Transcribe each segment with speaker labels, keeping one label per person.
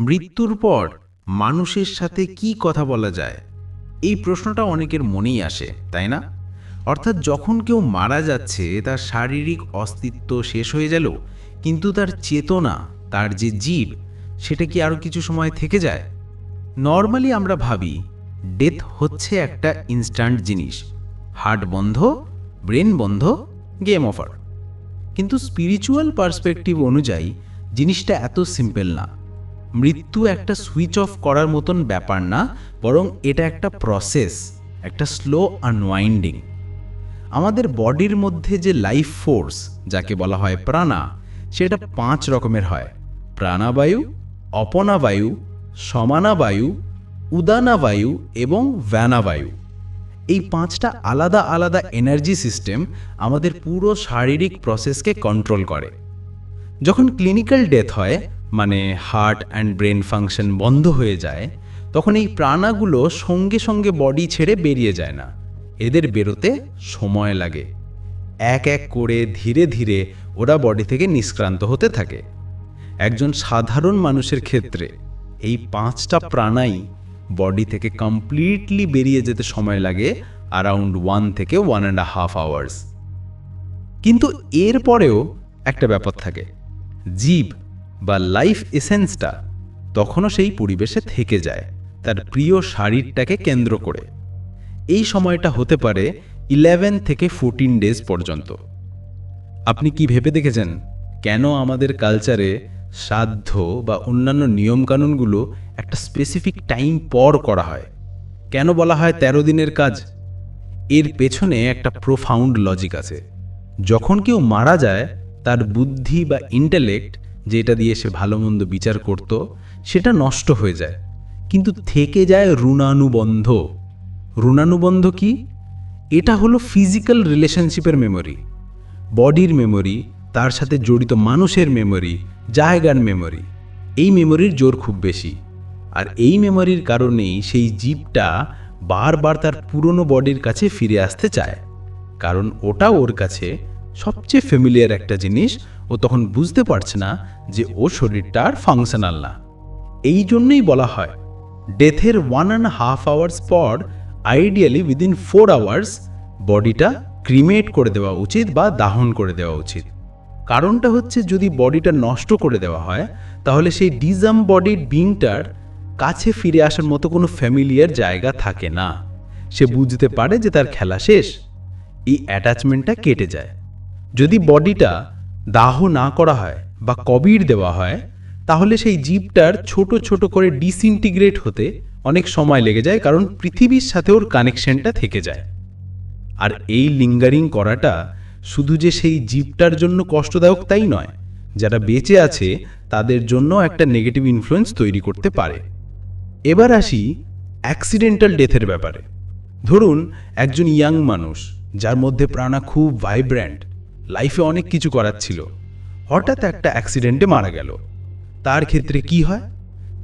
Speaker 1: মৃত্যুর পর মানুষের সাথে কি কথা বলা যায়? এই প্রশ্নটা অনেকের মনেই আসে, তাই না? অর্থাৎ যখন কেউ মারা যাচ্ছে, তার শারীরিক অস্তিত্ব শেষ হয়ে গেল, কিন্তু তার চেতনা, তার যে জীব, সেটা কি আরও কিছু সময় থেকে যায়? নর্মালি আমরা ভাবি, ডেথ হচ্ছে একটা ইনস্ট্যান্ট জিনিস। হার্ট বন্ধ, ব্রেন বন্ধ, গেম অফার। কিন্তু স্পিরিচুয়াল পার্সপেক্টিভ অনুযায়ী, জিনিসটা এত সিম্পল না। মৃত্যু একটা সুইচ অফ করার মতন ব্যাপার না, বরং এটা একটা প্রসেস একটা স্লো আনওয়াইন্ডিং আমাদের বডির মধ্যে যে লাইফ ফোর্স যাকে বলা হয় প্রাণা সেটা পাঁচ রকমের হয়। প্রাণাবায়ু, অপনাবায়ু, সমানাবায়ু, উদানাবায়ু এবং ভ্যানাবায়ু এই পাঁচটা আলাদা আলাদা এনার্জি সিস্টেম আমাদের পুরো শারীরিক প্রসেসকে কন্ট্রোল করে। যখন ক্লিনিক্যাল ডেথ হয় মানে হার্ট অ্যান্ড ব্রেন ফাংশন বন্ধ হয়ে যায়, তখন এই প্রাণাগুলো সঙ্গে সঙ্গে বডি ছেড়ে বেরিয়ে যায় না। এদের বেরোতে সময় লাগে। এক এক করে ধীরে ধীরে ওরা বডি থেকে নিষ্ক্রান্ত হতে থাকে। একজন সাধারণ মানুষের ক্ষেত্রে এই পাঁচটা প্রাণাই বডি থেকে কমপ্লিটলি বেরিয়ে যেতে সময় লাগে অ্যারাউন্ড ওয়ান থেকে ওয়ান অ্যান্ড হাফ আওয়ার্স কিন্তু এরপরেও একটা ব্যাপার থাকে। জীব বা লাইফ এসেন্সটা তখনও সেই পরিবেশে থেকে যায়, তার প্রিয় শাড়িরটাকে কেন্দ্র করে। এই সময়টা হতে পারে ইলেভেন থেকে ফোরটিন ডেজ পর্যন্ত। আপনি কি ভেবে দেখেছেন কেন আমাদের কালচারে সাধ্য বা অন্যান্য নিয়মকানুনগুলো একটা স্পেসিফিক টাইম পর করা হয়? কেন বলা হয় তেরো দিনের কাজ? এর পেছনে একটা প্রোফাউন্ড লজিক আছে। যখন কেউ মারা যায়, তার বুদ্ধি বা ইন্টেলেক্ট যেটা দিয়ে সে ভালো মন্দ বিচার করত, সেটা নষ্ট হয়ে যায়। কিন্তু থেকে যায় ঋণানুবন্ধ। ঋণানুবন্ধ কি? এটা হলো ফিজিক্যাল রিলেশনশিপের মেমোরি বডির মেমোরি তার সাথে জড়িত মানুষের মেমোরি জায়গার মেমোরি এই মেমোরির জোর খুব বেশি। আর এই মেমোরির কারণেই সেই জীবটা বারবার তার পুরনো বডির কাছে ফিরে আসতে চায়। কারণ ওটা ওর কাছে সবচেয়ে ফ্যামিলিয়ার একটা জিনিস, ও তখন বুঝতে পারছে না যে ও শরীরটা আর ফাংশনাল না। এই জন্যই বলা হয় ডেথের ওয়ান অ্যান্ড হাফ আওয়ার্স পর আইডিয়ালি উইদিন ফোর আওয়ার্স বডিটা ক্রিমেট করে দেওয়া উচিত বা দাহন করে দেওয়া উচিত। কারণটা হচ্ছে যদি বডিটা নষ্ট করে দেওয়া হয়, তাহলে সেই ডিজাম বডির বিংটার কাছে ফিরে আসার মতো কোনো ফ্যামিলিয়ার জায়গা থাকে না। সে বুঝতে পারে যে তার খেলা শেষ। এই অ্যাটাচমেন্টটা কেটে যায়। যদি বডিটা দাহ না করা হয় বা কবির দেওয়া হয়, তাহলে সেই জীবটার ছোট ছোট করে ডিসইন্টিগ্রেট হতে অনেক সময় লেগে যায়, কারণ পৃথিবীর সাথে ওর কানেকশনটা থেকে যায়। আর এই লিঙ্গারিং করাটা শুধু যে সেই জীবটার জন্য কষ্টদায়ক তাই নয়, যারা বেঁচে আছে তাদের জন্য একটা নেগেটিভ ইনফ্লুয়েন্স তৈরি করতে পারে। এবার আসি অ্যাক্সিডেন্টাল ডেথের ব্যাপারে। ধরুন, একজন ইয়াং মানুষ, যার মধ্যে প্রাণা খুব ভাইব্র্যান্ট লাইফে অনেক কিছু করার ছিল হঠাৎ একটা অ্যাক্সিডেন্টে মারা গেল। তার ক্ষেত্রে কি হয়?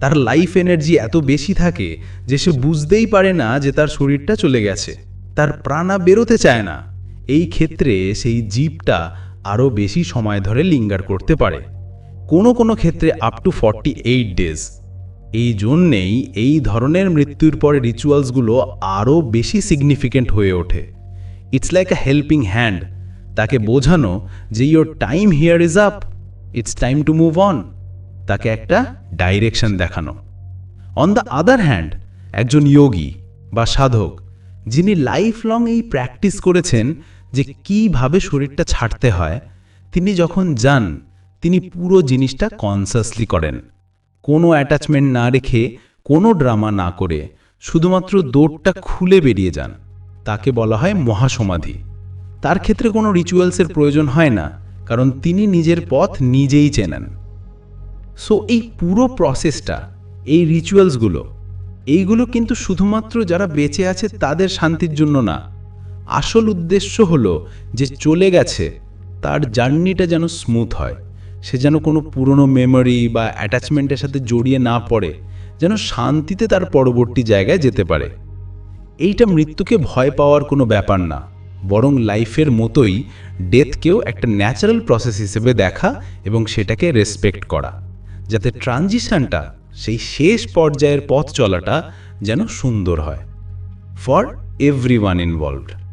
Speaker 1: তার লাইফ এনার্জি এত বেশি থাকে যে সে বুঝতেই পারে না যে তার শরীরটা চলে গেছে। তার প্রাণা বেরোতে চায় না। এই ক্ষেত্রে সেই জীবটা আরও বেশি সময় ধরে লিঙ্গার করতে পারে। কোনো কোনো ক্ষেত্রে up to forty eight days এই জন্যেই এই ধরনের মৃত্যুর পরে রিচুয়ালসগুলো আরও বেশি সিগনিফিকেন্ট হয়ে ওঠে। It's like a helping hand তাকে বোঝানো যে your time here is up it's time to move on তাকে একটা ডাইরেকশন দেখানো। অন দ্য আদার হ্যান্ড একজন যোগী বা সাধক, যিনি লাইফ লং এই প্র্যাকটিস করেছেন যে কীভাবে শরীরটা ছাড়তে হয়, তিনি যখন যান, তিনি পুরো জিনিসটা কনসাসলি করেন। কোনো অ্যাটাচমেন্ট না রেখে, কোনো ড্রামা না করে, শুধুমাত্র দৌড়টা খুলে বেরিয়ে যান। তাকে বলা হয় মহাসমাধি। তার ক্ষেত্রে কোনো রিচুয়ালসের প্রয়োজন হয় না, কারণ তিনি নিজের পথ নিজেই চেনেন। সো এই পুরো প্রসেসটা এই রিচুয়ালসগুলো এইগুলো কিন্তু শুধুমাত্র যারা বেঁচে আছে তাদের শান্তির জন্য না। আসল উদ্দেশ্য হলো যে চলে গেছে, তার জার্নিটা যেন স্মুথ হয়, সে যেন কোনো পুরনো মেমোরি বা অ্যাটাচমেন্টের সাথে জড়িয়ে না পড়ে, যেন শান্তিতে তার পরবর্তী জায়গায় যেতে পারে। এইটা মৃত্যুকে ভয় পাওয়ার কোনো ব্যাপার না। বরং লাইফের মতোই ডেথকেও একটা ন্যাচারাল প্রসেস হিসেবে দেখা এবং সেটাকে রেসপেক্ট করা, যাতে ট্রানজিশানটা, সেই শেষ পর্যায়ের পথ চলাটা যেন সুন্দর হয়, ফর এভরি ওয়ান ইনভলভড।